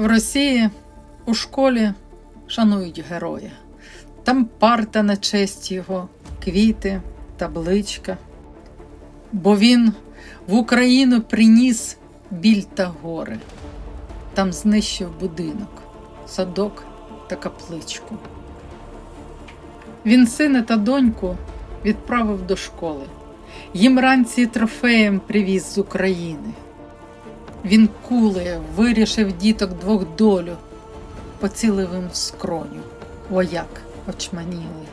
В Росії у школі шанують героя. Там парта на честь його, квіти, табличка. Бо він в Україну приніс біль та гори. Там знищив будинок, садок та капличку. Він сина та доньку відправив до школи. Їм ранці трофеєм привіз з України. Він кулею вирішив діток двох долю, поцілив їм в скроню, вояк очманілий.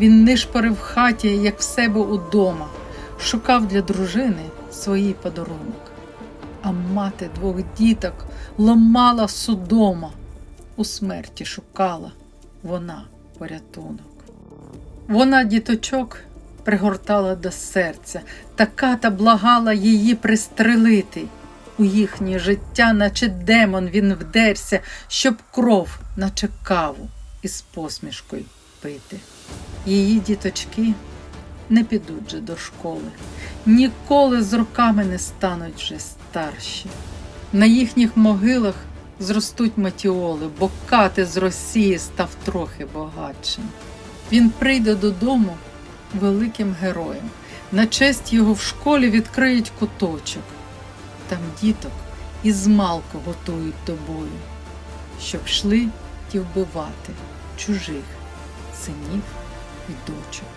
Він нишпорив в хаті, як в себе удома, шукав для дружини свій подарунок. А мати двох діток ламала судома, у смерті шукала вона порятунок. Вона діточок пригортала до серця, така та благала її пристрелити. У їхнє життя, наче демон, він вдерся, щоб кров, наче каву, із посмішкою пити. Її діточки не підуть же до школи, ніколи з роками не стануть вже старші. На їхніх могилах зростуть матіоли, бо кати з Росії став трохи багатшим. Він прийде додому великим героєм. На честь його в школі відкриють куточок. Там діток із малку готують до бою, щоб йшли ті вбивати чужих синів і дочок.